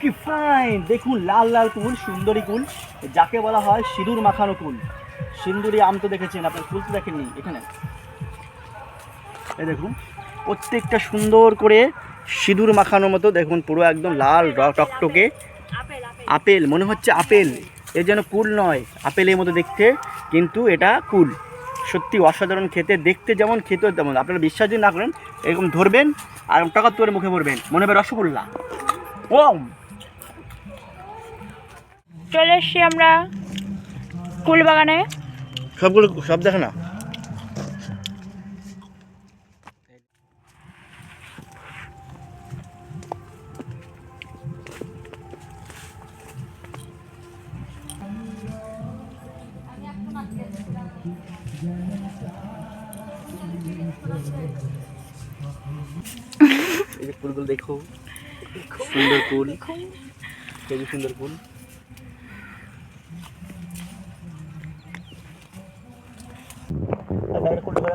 কি ফাইন দেখুন, লাল লাল কুল, সুন্দরী কুল, যাকে বলা হয় সিঁদুর মাখানো কুল। সিন্দুরি আম তো দেখেছেন, আপনার কুল তো দেখেননি, এখানে। এই দেখুন, প্রত্যেকটা সুন্দর করে সিঁদুর মাখানো মতো, দেখুন, পুরো একদম লাল টকটকে আপেল, মনে হচ্ছে আপেল। এ যেন কুল নয়, আপেলের মতো দেখতে, কিন্তু এটা কুল। সত্যি অসাধারণ খেতে দেখতে যেমন খেতেও তেমন। আপনারা বিশ্বাস যদি না করেন এরকম ধরবেন আর টাকা তোর মুখে ভরবেন মনে হবে রসগোল্লা। ওম চলে এসছি আমরা কুল বাগানে সবগুলো সব দেখে না। এই যে ফুলগুলো দেখো। সুন্দর ফুল। যে সুন্দর ফুল। আহ, কোন বল?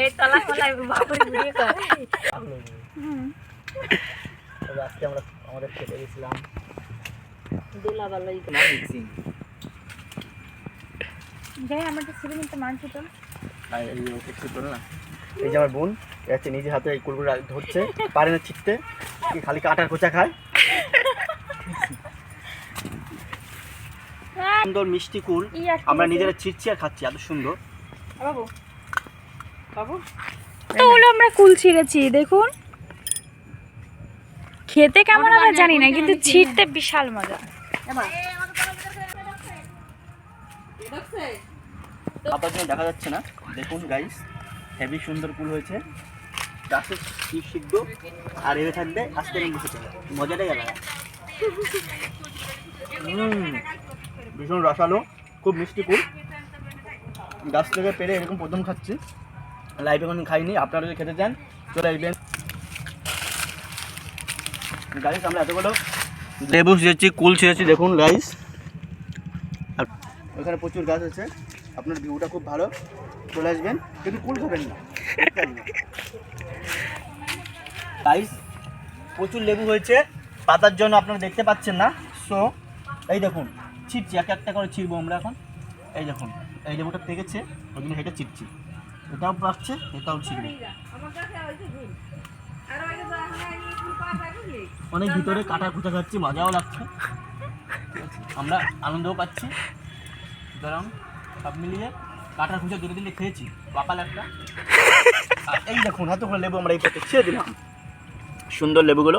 এই তলা বাপুরি কর। আজকে আমরা আমাদের খেতে গেছিলাম। দুলা ভালো না মিক্সিং যাই আমাদের ছেলে কিন্তু মানছি তো আর এই যে আমার বোন এ হচ্ছে নিজে হাতে এই কুলগুলো ধরছে পারে না ছিটতে খালি কাটার কোচা খায়। সুন্দর মিষ্টি কুল। আমরা নিজেরা ছিটছি আর খাচ্ছি এত সুন্দর। বাবু। বাবু। তো হলো আমরা কুল ছিঁড়েছি দেখুন। খেতে কেমন আমরা জানি না কিন্তু ছিঁড়তে বিশাল মজা। আপাতত দেখা যাচ্ছে না। দেখুন গাইস হেভি সুন্দর কুল হয়েছে। গাছের শীত সিদ্ধ আর এভাবে থাকবে আস্তে করে বসে যাবে মজাটাই আলাদা। হুম। ভীষণ রসালো, খুব মিষ্টি কুল গাছ থেকে পেরে এরকম প্রথম খাচ্ছি। লাইফে কোনো খাইনি আপনারা যদি খেতে চান, চলে আসবেন। গাইস আমরা এতগুলো লেবু ছিঁড়েছি কুল ছিঁড়েছি দেখুন গাইস এখানে প্রচুর গাছ আছে, আপনার ভিউটা খুব ভালো। চলে আসবেন, কিন্তু কুল খাবেন না গাইস প্রচুর লেবু হয়েছে, পাতার জন্য আপনারা দেখতে পাচ্ছেন না। সো এই দেখুন ছিটছি এক একটা করে ছিড়বো আমরা এখন। এই দেখুন, এই লেবুটা পেকেছে, ওই জন্য এটা ছিটছি এটাও পাচ্ছে এটাও ছিড়বে। অনেক ভিতরে কাটা কুচা খাচ্ছি, মজাও লাগছে। আমরা আনন্দও পাচ্ছি। সুতরাং সব মিলিয়ে কাটার খুঁজে দূরে দিলে খেয়েছি কপাল একটা। এই দেখুন এত করে লেবু আমরা এই পথে ছেড়ে দিলাম। সুন্দর লেবুগুলো।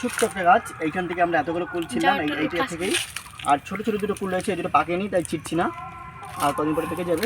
ছোট্ট একটা গাছ এইখান থেকে আমরা এতগুলো কুল ছিলাম এইটা থেকেই। আর ছোট ছোট দুটো কুল রয়েছে এই দুটো পাকেনি তাই ছিটছি না। আর কদিন পরে পেকে যাবে।